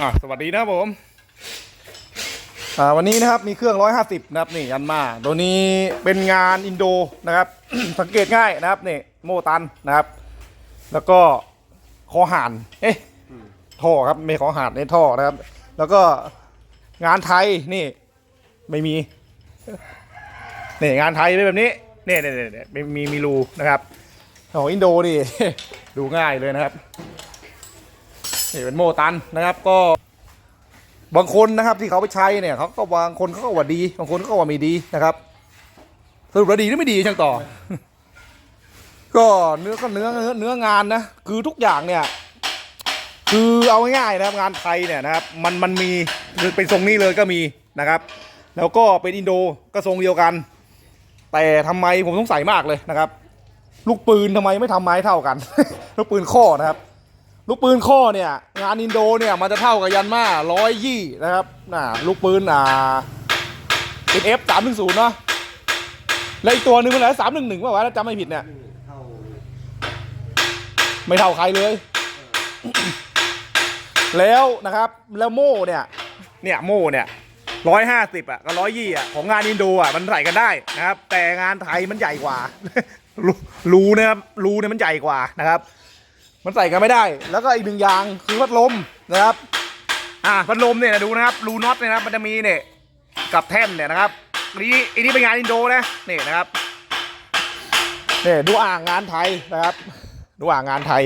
อะสวัสดีนะครับผมอ่าวันนี้นะครับมีเครื่อง 150 นะครับนี่ยันมาตัวนี้เป็นงานอินโดนะครับ สังเกตง่ายนะครับนี่โมตันนะครับ แล้วก็คอห่านเอ๊ะท่อครับไม่คอหานในท่อนะครับ แล้วก็งานไทยนี่ ไม่มีนี่งานไทยเป็นแบบนี้เนี่ยเนี่ยเนี่ยเนี่ยไม่มีมีรูนะครับของอินโดนี่ดูง่ายเลยนะครับ นี่เป็นโมตันนะครับก็ บางคนนะครับที่เขาไปใช้เนี่ยเขาก็บางคนเขาก็ว่าดี บางคนเขาก็ว่าไม่ดีนะครับสรุปแล้วดีหรือไม่ดีช่างต่อ ก็เนื้อก็เนื้อเนื้อเนื้องานนะคือทุกอย่างเนี่ย คือเอาง่ายๆนะครับงานไทยเนี่ยนะครับ มันมันมีเป็นทรงนี้เลยก็มีนะครับ แล้วก็เป็นอินโดก็ทรงเดียวกัน แต่ทำไมผมสงสัยมากเลยนะครับ ลูกปืนทำไมไม่ทำไม้เท่ากัน ลูกปืนข้อนะครับ ลูกปืนข้อเนี่ยงานอินโดเนี่ยมันจะเท่ากับยันมาร้อยยี่นะครับน่ะลูกปืนอ่าเป็นเอฟสามหนึ่งศูนย์เนาะแล้วอีกตัวหนึ่งเป็นอะไรสามหนึ่งหนึ่งว่าวะถ้าจำไม่ผิดเนี่ย ไม่เท่าใครเลย แล้วนะครับแล้วโม่เนี่ย เนี่ยโม่เนี่ยร้อยห้าสิบอะกับร้อยยี่อะของงานอินโดอะมันใส่กันได้นะครับ แต่งานไทยมันใหญ่กว่า รูรูนะครับรูเนี่ยมันใหญ่กว่านะครับ มันใส่กันไม่ได้ แล้วก็อีกหนึ่งอย่างคือพัดลมนะครับ อ่าพัดลมเนี่ยดูนะครับรูน็อตเนี่ยนะมันจะมีเนี่ยกับแท่นเนี่ยนะครับอันนี้อันนี้เป็นงานอินโดนะนี่นะครับเนี่ยดูอ่างงานไทยนะครับ ดูอ่างงานไทย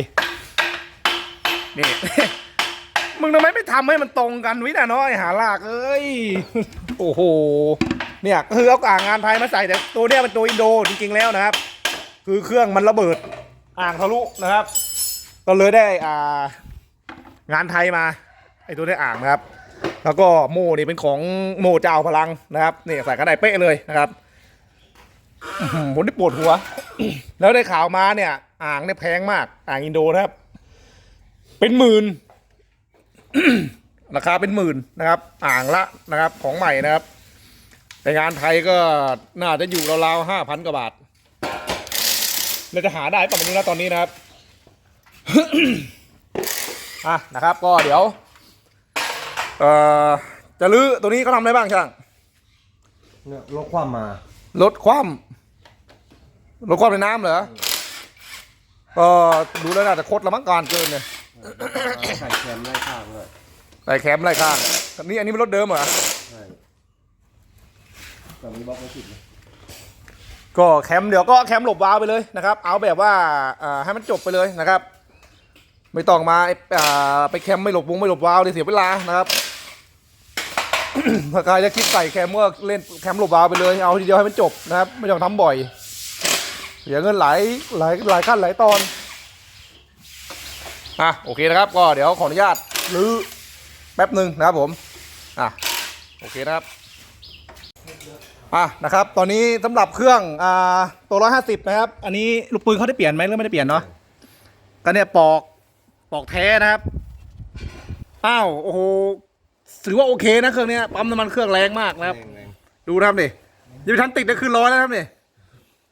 นี่มึงทำไมไม่ทำให้มันตรงกันวินาน้อยหาลากเอ้ยโอ้โหเนี่ยคือเอาอ่างงานไทยมาใส่แต่ตัวเนี้ยเป็นตัวอินโดจริงๆแล้วนะครับ คือเครื่องมันระเบิดอ่างทะลุนะครับ ก็เลยได้อ่างานไทยมาไอตัวได้อ่างนะครับ แล้วก็โม่นี่เป็นของโม่เจ้าพลังนะครับนี่ใส่กันได้เป๊ะเลยนะครับผมได้ปวดหัว แล้วได้ข่าวมาเนี่ย อ่างเนี่ยแพงมาก อ่างอินโดนะครับ เป็นหมื่นราคาเป็นหมื่นนะครับ อ่างละนะครับ ของใหม่นะครับ แต่งานไทยก็น่าจะอยู่ราวๆห้าพันกว่าบาทเราจะหาได้ป่ะไม่รู้นะตอนนี้นะครับ อะนะครับ ก็เดี๋ยวเอ่อจะลื้อตัวนี้เขาทำอะไรบ้างช่างเนี่ยลดความมา ลดความลดความในน้ำเหรอก็ดูแล้วน่าจะคดละมั้งการเกินเนี่ยใส่แคมไล่ข้างเลยใส่แคมไล่ข้างอันนี้อันนี้เป็นรถเดิมเหรอใช่ตอนนี้บล็อกไม่ติดเลยก็แคมเดี๋ยวก็แคมหลบวาล์วไปเลยนะครับ เอาแบบว่าอ่าให้มันจบไปเลยนะครับ ไม่ต้องมาไปแคมไม่หลบวงไม่หลบวาล์วเลยเสียเวลานะครับถ้าใครจะคิดใส่แคมก็เล่นแคมหลบวาล์วไปเลยเอาทีเดียวให้มันจบนะครับ ไม่ต้องทำบ่อยเสียเงินหลายหลายหลายขั้นหลายตอนอะโอเคนะครับ ก็เดี๋ยวขออนุญาตรื้อแป๊บหนึ่งนะครับผมอะโอเคนะครับอะนะครับ ตอนนี้สำหรับเครื่องอ่าตัวร้อยห้าสิบนะครับ อันนี้ลูกปืนเขาได้เปลี่ยนไหมหรือไม่ได้เปลี่ยนเนาะก็เนี่ยปอก ปอกแท้นะครับอ้าวโอ้โหถือว่าโอเคนะเครื่องเนี้ยปั๊มน้ำมันเครื่องแรงมากนะครับแรงแรงดูนะครับดิยังไม่ทันติดก็คือร้อยแล้วนะครับนี่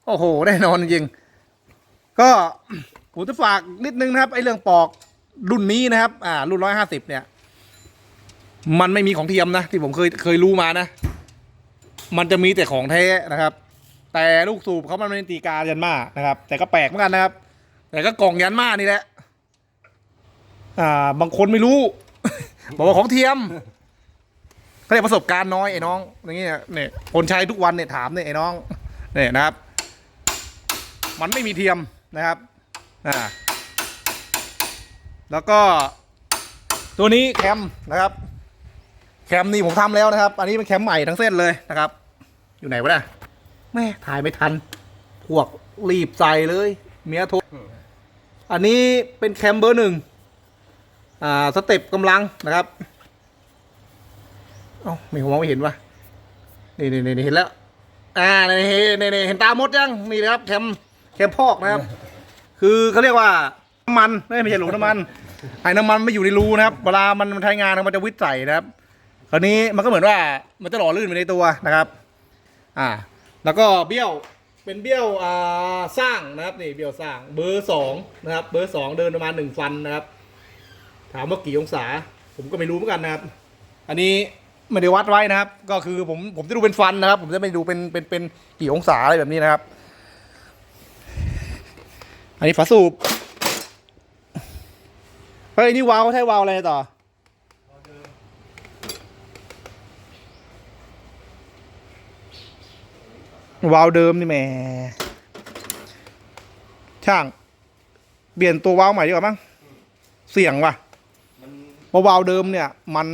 โอ้โหแน่นอนจริงๆก็ผมจะฝากนิดนึงนะครับไอ้เรื่องปอกรุ่นนี้นะครับ อ่า รุ่นร้อยห้าสิบเนี่ย มันไม่มีของเทียมนะที่ผมเคยเคยรู้มานะ มันจะมีแต่ของแท้นะครับ แต่ลูกสูบเขามันเป็นตีกายันมานะครับ แต่ก็แปลกเหมือนกันนะครับ แต่ก็กล่องยันมานี่แหละ อ่าบางคนไม่รู้ บอกว่าของเทียมเขาเรียกประสบการณ์น้อยไอ้น้องอย่างเงี้ยเนี่ยคนใช้ทุกวันเนี่ยถามเนี่ยไอ้น้องเนี่ยนะครับ มันไม่มีเทียมนะครับอ่าแล้วก็ ตัวนี้แคมนะครับ แคมนี่ผมทำแล้วนะครับ อันนี้เป็นแคมใหม่ทั้งเส้นเลยนะครับ อยู่ไหนวะเนี่ยแม่ถ่ายไม่ทันพวกรีบใส่เลย เมียโทรอันนี้เป็นแคมเบอร์หนึ่ง อ่าสเต็ปกำลังนะครับเอ้าไม่มองไม่เห็นวะนี่นี่นี่เห็นแล้ว อ่านี่นี่นี่เห็นตามดยังนี่นะครับแคมแคมพอกนะครับ คือเขาเรียกว่าน้ำมันไม่ใช่หลุมน้ำมันไอ้น้ำมันไม่อยู่ในรูนะครับ เวลามันใช้งานมันจะวิดใส่นะครับ คราวนี้มันก็เหมือนว่ามันจะหล่อลื่นไปในตัวนะครับ อ่า แล้วก็เบี้ยวเป็นเบี้ยวอ่าสร้างนะครับนี่เบี้ยวสร้างเบอร์สองนะครับ เบอร์สองเดินประมาณหนึ่งฟันนะครับ ถามว่ากี่องศา ผมก็ไม่รู้เหมือนกันนะครับ อันนี้ไม่ได้วัดไว้นะครับ ก็คือผมผมจะดูเป็นฟันนะครับ ผมจะไม่ดูเป็นเป็นเป็นกี่องศาอะไรแบบนี้นะครับ อันนี้ฝาสูบเฮ้ยนี่วาล์วใช่วาล์วอะไรต่อวาล์วเดิมนี่แหมช่าง เปลี่ยนตัววาล์วใหม่ดีกว่ามั้งเสี่ยงว่ะ เพราะวาล์วเดิมเนี่ยมัน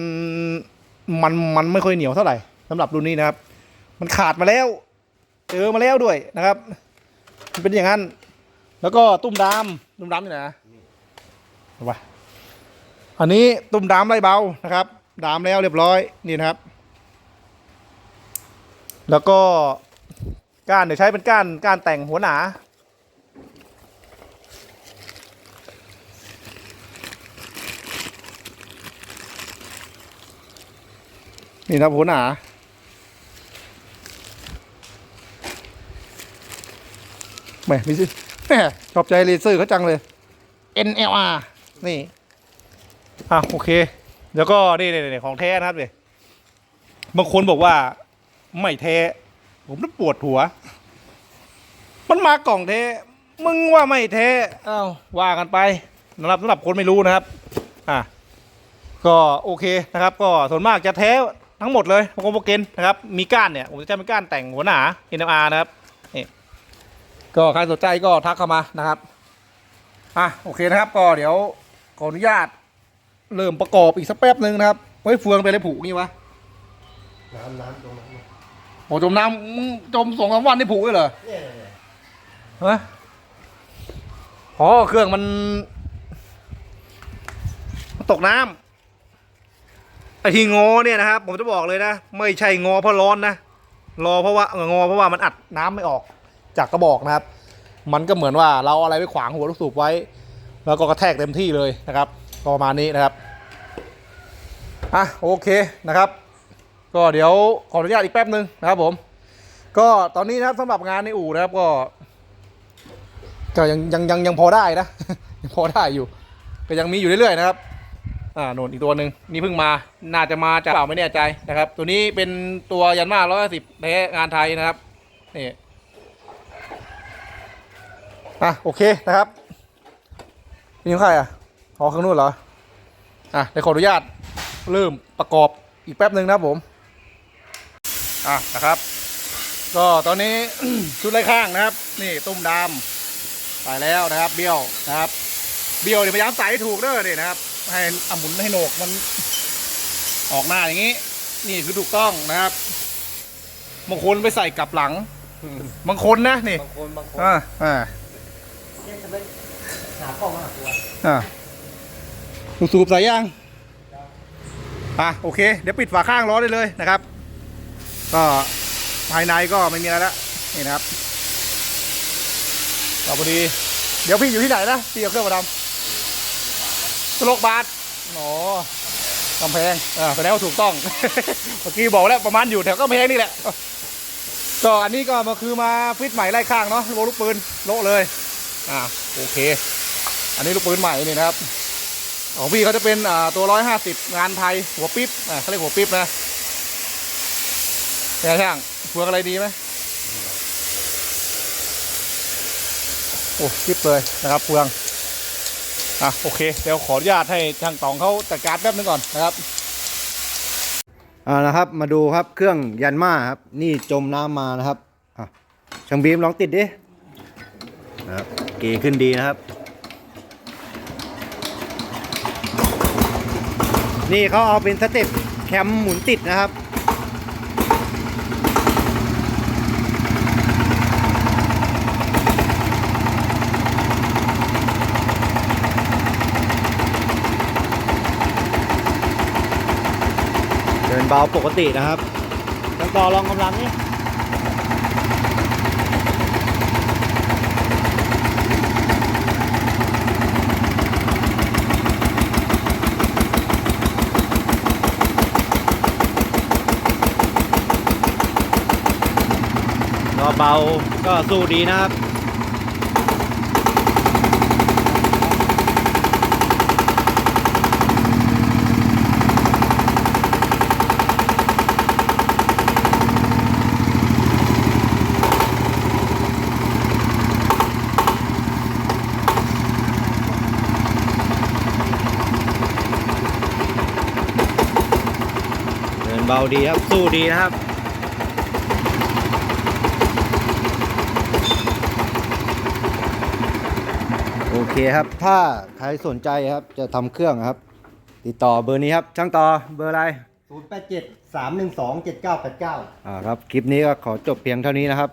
มันมันไม่ค่อยเหนียวเท่าไหร่สำหรับรุ่นนี้นะครับ มันขาดมาแล้วเจอมาแล้วด้วยนะครับ มันเป็นอย่างนั้น แล้วก็ตุ้มดามตุ้มดามนี่นะเอาวะอันนี้ตุ้มดามไรเบานะครับ ดามแล้วเรียบร้อยนี่นะครับ แล้วก็ก้านเดี๋ยวใช้เป็นก้านก้านแต่งหัวหนา นี่นะครับหัวหนาแหมมีสิแหมชอบใจเลเซอร์เขาจังเลย NLR นี่ อะ โอเค แล้วก็นี่นี่นี่ของแท้นะครับเลยบางคนบอกว่า ไม่แท้ ผมน่ะปวดหัว มันมากล่องแท้ มึงว่าไม่แท้อ้าวว่ากันไปสำหรับสำหรับคนไม่รู้นะครับ อะ ก็โอเคนะครับ ก็ส่วนมากจะแท้ ทั้งหมดเลยโปรโปรเกนนะครับ มีก้านเนี่ย ผมจะใช้เป็นก้านแต่งหัวหนา NMR นะครับนี่ก็ใครสนใจก็ทักเข้ามานะครับ อะโอเคนะครับ ก็เดี๋ยวขออนุญาต เริ่มประกอบอีกสักแป๊บหนึ่งนะครับ เฮ้ยเฟืองไปเลยผูกงี้วะ น้ำน้ำตรงนั้นเนี่ยโอ้จมน้ำมึงจมสองสามวันได้ผูกเลยเหรอเนี่ยเนี่ยฮะอ๋อเครื่องมันมันตกน้ำ ไอที่งอเนี่ยนะครับผมจะบอกเลยนะ ไม่ใช่งอเพราะร้อนนะรอเพราะว่างอเพราะว่ามันอัดน้ำไม่ออกจากกระบอกนะครับ มันก็เหมือนว่าเราเอาอะไรไปขวางหัวลูกสูบไว้ แล้วก็กระแทกเต็มที่เลยนะครับก็ประมาณนี้นะครับอะโอเคนะครับ ก็เดี๋ยวขออนุญาตอีกแป๊บหนึ่งนะครับผม ก็ตอนนี้นะครับสำหรับงานในอู่นะครับก็ก็ยังยังยังยังพอได้นะยังพอได้อยู่ ก็ยังมีอยู่เรื่อยๆนะครับ อ่าโน่นอีกตัวหนึ่งนี่เพิ่งมาน่าจะมาจากเปล่าไม่แน่ใจนะครับ ตัวนี้เป็นตัวยันมาร้อยสิบแท้งานไทยนะครับนี่อะโอเคนะครับนี่ของใครอะขอข้างนู้นเหรออะเดี๋ยวขออนุญาตเริ่มประกอบอีกแป๊บหนึ่งนะครับผมอะนะครับ ก็ตอนนี้ชุดไล่ข้างนะครับ นี่ตุ้มดำไปแล้วนะครับ เบี้ยวนะครับ เบี้ยวเนี่ยวพยายามใส่ให้ถูกเด้อนี่นะครับ ให้อาหมุนให้โหนกมันออกหน้าอย่างนี้ นี่คือถูกต้องนะครับบางคนไปใส่กลับหลังบางคนนะนี่บางคนบางคนอ่าอ่าเนี่ยจะไปหากล้องมาหาตัวอ่าสูบสูบใส่ย่างอะโอเค เดี๋ยวปิดฝาข้างล้อได้เลยนะครับ ก็ภายในก็ไม่มีอะไรแล้วนี่นะครับต่อพอดี เดี๋ยวพี่อยู่ที่ไหนนะพี่เอาเครื่องมาดำ สโลกบาทอ๋อกำแพงอ่าแสดงว่าถูกต้อง เมื่อกี้บอกแล้วประมาณอยู่แถวกำแพงนี่แหละก็อันนี้ก็มาคือมาฟิตใหม่ไล่ข้างเนาะโลลูกปืนโลเลยอ่าโอเค อันนี้ลูกปืนใหม่นี่นะครับของพี่เขาจะเป็นอ่าตัวร้อยห้าสิบงานไทยหัวปิ๊บอ่าเขาเรียกหัวปิ๊บนะเป็นไงช่างเฟืออะไรดีไหมโอ้ปิ๊บเลยนะครับเฟือง อะโอเคเดี๋ยวขออนุญาตให้ช่างตองเขาจัดการแป๊บนึงก่อนนะครับอ่านะครับมาดูครับเครื่องยันมาครับนี่จมน้ำมานะครับอะช่างบีมลองติดดินะครับเกขึ้นดีนะครับ นี่เขาเอาเป็นสเต็ปแคมหมุนติดนะครับ เดินเบาปกตินะครับแล้วต่อลองกำลังนี่ก็เบาก็สู้ดีนะครับ ดีครับ สู้ดีนะครับ โอเคครับ ถ้าใครสนใจครับ จะทำเครื่องครับ ติดต่อเบอร์นี้ครับ ช่างต่อเบอร์อะไรศูนย์แปดเจ็ดสามหนึ่งสองเจ็ดเก้าแปดเก้าอ่าครับ คลิปนี้ก็ขอจบเพียงเท่านี้นะครับ